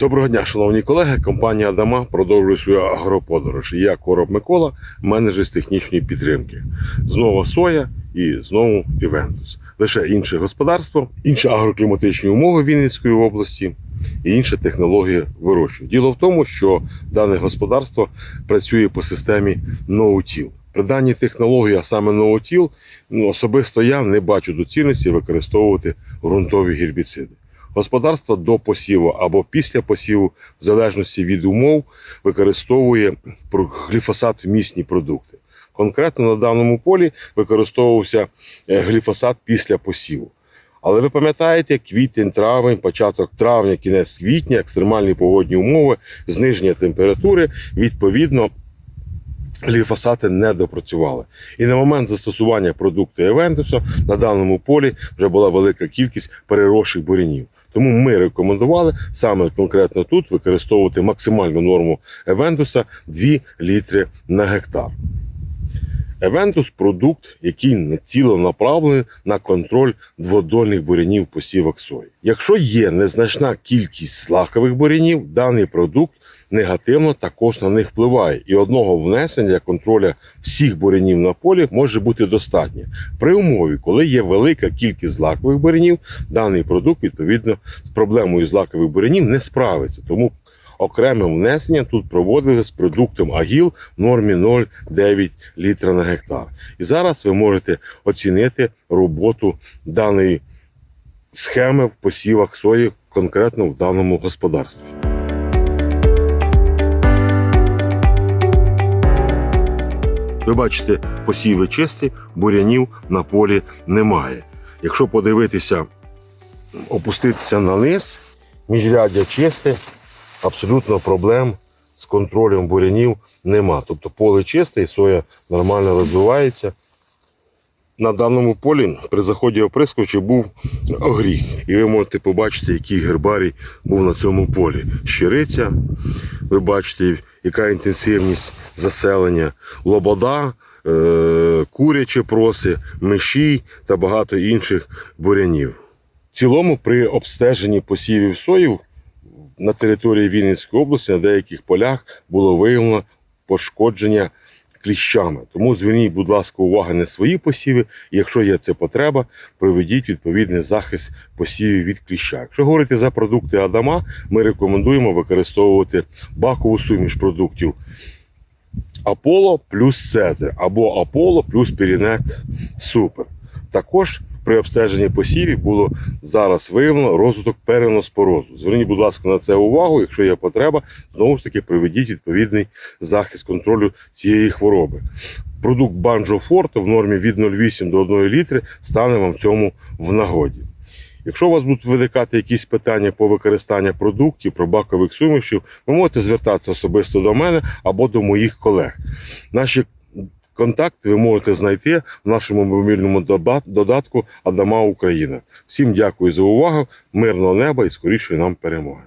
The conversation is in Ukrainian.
Доброго дня, шановні колеги. Компанія Адама продовжує свою агроподорож. Я Короб Микола, менеджер з технічної підтримки. Знову соя і знову Івентус. Лише інше господарство, інші агрокліматичні умови Вінницької області і інша технологія вирощування. Діло в тому, що дане господарство працює по системі ноутіл. При даній технології, а саме ноутіл, ну, особисто я не бачу доцільності використовувати ґрунтові гербіциди. Господарство до посіву або після посіву, в залежності від умов, використовує гліфосат вмісні продукти. Конкретно на даному полі використовувався е, гліфосат після посіву. Але ви пам'ятаєте, квітень, травень, початок травня, кінець квітня, екстремальні погодні умови, зниження температури, відповідно, гліфосати не допрацювали. І на момент застосування продукту Евентуса на даному полі вже була велика кількість переросших бурянів. Тому ми рекомендували саме конкретно тут використовувати максимальну норму Евентуса 2 літри на гектар. Евентус продукт, який націлено направлений на контроль дводольних бурянів посівок сої. Якщо є незначна кількість злакових бурянів, даний продукт негативно також на них впливає, і одного внесення для контроля всіх бурянів на полі може бути достатньо. При умові, коли є велика кількість злакових бурянів, даний продукт відповідно з проблемою злакових бурянів не справиться. Тому окреме внесення тут проводили з продуктом Агіл в нормі 0,9 літра на гектар. І зараз ви можете оцінити роботу даної схеми в посівах сої конкретно в даному господарстві. Ви бачите, посіви чисті, бурянів на полі немає. Якщо подивитися, опуститися на низ, міжряддя чисте, абсолютно проблем з контролем бурянів нема. Тобто поле чисте і соя нормально розвивається. На даному полі при заході оприскувача був огріх. І ви можете побачити, який гербарій був на цьому полі. Щириця, ви бачите, яка інтенсивність заселення, лобода, е- курячі проси, миші та багато інших бурянів. В цілому, при обстеженні посівів соїв на території Вінницької області на деяких полях було виявлено пошкодження кліщами. Тому зверніть, будь ласка, увагу на свої посіви. Якщо є це потреба, проведіть відповідний захист посівів від кліща. Якщо говорити за продукти Адама, ми рекомендуємо використовувати бакову суміш продуктів Аполло плюс Цезар або Аполло плюс Пірінет Супер. Також при обстеженні посівів було зараз виявлено розвиток переноспорозу. Зверніть, будь ласка, на це увагу. Якщо є потреба, знову ж таки проведіть відповідний захист контролю цієї хвороби. Продукт Банджо Форте в нормі від 0,8 до 1 літри стане вам в цьому в нагоді. Якщо у вас будуть виникати якісь питання по використанню продуктів, про бакових сумішів, ви можете звертатися особисто до мене або до моїх колег. Наші контакти ви можете знайти в нашому мобільному додатку Адама Україна. Всім дякую за увагу, мирного неба і скорішої нам перемоги.